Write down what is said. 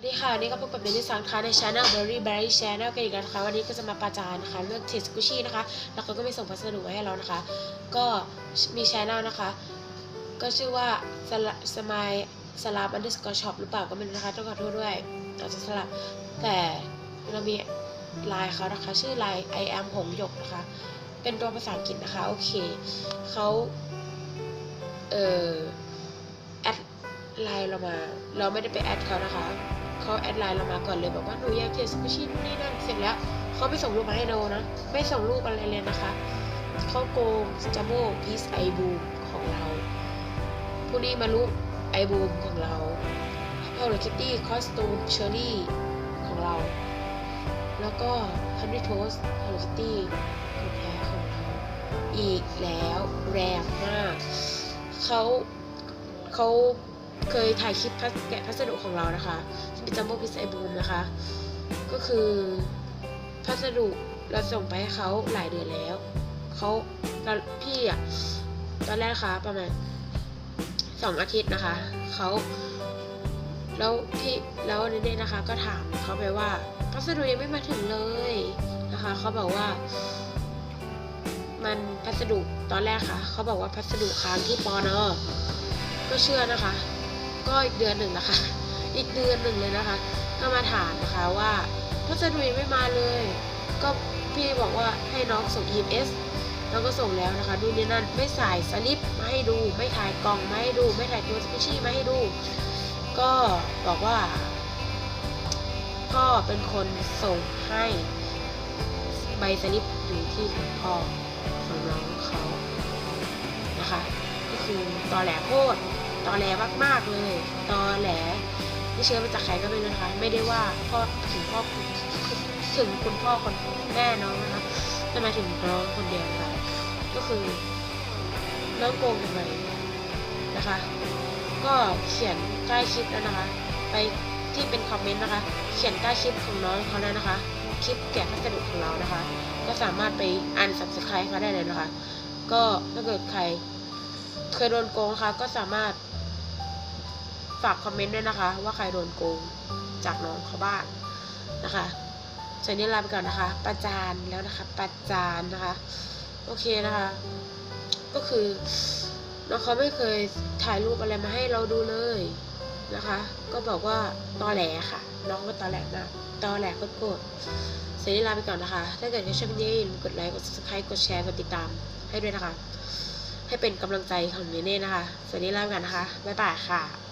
สวัสดีค่ะวันนี่ก็พบกับเบนนี่ซังค่ะใน Channel Berry Berry Channel กันอีกแล้วนะคะวันนี้ก็จะมาประจานนะคะเรื่องเทสกุชี่นะคะ แล้วเขาก็ไม่ส่งพัสดุมาให้เรานะคะ ก็มี Channel นะคะ ก็ชื่อว่าสลสมายสลับอันเดับสกอร์ช็อปหรือเปล่าก็ไม่รู้นะคะต้องขอโทษด้วยอาจจะสลับแต่เรามีไลน์เขานะคะ ชื่อไลน์ I am หงหยกนะคะ เป็นตัวภาษาอังกฤษนะคะโอเคเขาเอ่อแอดไลน์เรามา เราไม่ได้ไปแอดเขานะคะ เขาแอดไลน์เรามาก่อนเลยบอกว่าหนูอยากเทสกุชี่นู่นนี่นั่นเสร็จแล้วเขาไม่ส่งรูปมาให้เรานะ ไม่ส่งรูปอะไรเลยนะคะเขาโกงจัมโบ้พีซไอบูมของเราผู้นี้มารู้ไอบูมของเราเฮล l o คิตตี้คอสตูมเชอรี่ของเรา แล้วก็ฮันนี่โทสเฮล l o คิตตี้ของแท้ของเรา อีกแล้วแรงมากเขาเขา เคยถ่ายคลิปพัสแกะพัสดุของเรานะคะที่เป็นจัมโบ้พิซไอบูมนะคะ ก็คือพัสดุเราส่งไปให้เขาหลายเดือนแล้วเขาเราพี่อะตอนแรกคะประมาณสองอาทิตย์นะคะเขาแล้วพี่แล้วเนๆนะคะ ก็ถามเขาไปว่าพัสดุยังไม่มาถึงเลยนะคะเขาบอกว่า มันพัสดุตอนแรกค่ะเขาบอกว่าพัสดุค้างที่ปอนอก็เชื่อนะคะ ก็อีกเดือนหนึ่งนะคะ อีกเดือนหนึ่งเลยนะคะ ก็มาถามนะคะว่าพัสดุยังไม่มาเลย ก็พี่บอกว่าให้น้องส่ง EMS น้องก็ส่งแล้วนะคะ ดูนี่นั่นไม่ใส่สลิปมาให้ดู ไม่ถ่ายกล่องมาให้ดู ไม่ถ่ายตัวสปิชี่มาให้ดู ก็บอกว่า พ่อเป็นคนส่งให้ใบสลิปอยู่ที่คุณพ่อของน้องเขานะคะ ก็คือตอแหลโคตร ตอแหลมากๆเลยตอแหลไม่เชื่อมาจากใครก็ไม่รู้นะคะ ไม่ได้ว่าพ่อถึงพ่อถึงคุณพ่อคนแม่น้องนะคะจะมาถึงน้องคนเดียวนะคะก็คือน้องโกงกันไปนะคะ ก็เขียนใต้คลิปแล้วนะคะ ไปที่เป็นคอมเมนต์นะคะ เขียนใต้คลิปของน้องเขาแล้วนะคะ คลิปแกะพัสดุของเรานะคะ ก็สามารถไปอ่าน subscribe เขาได้เลยนะคะ ก็ถ้าเกิดใครเคยโดนโกงนะคะก็สามารถ ฝากคอมเมนต์ด้วยนะคะ ว่าใครโดนโกงจากน้องเขาบ้างนะคะส่วนนี้ลาไปก่อนนะคะ ประจานแล้วนะคะ ประจานนะคะ โอเคนะคะ ก็คือน้องเขาไม่เคยถ่ายรูปอะไรมาให้เราดูเลยนะคะ ก็บอกว่าตอแหลค่ะ น้องก็ตอแหลมากตอแหลโกดๆเสร็จนี้ลาไปก่อนนะคะ ถ้าเกิดใครชอบคลิปนี้อย่าลืมกดไลค์ กด subscribe กดแชร์ กดติดตามให้ด้วยนะคะ ให้เป็นกำลังใจของเนเน่นะคะ สวัสดีลาไปก่อนนะคะ บ๊ายบายค่ะ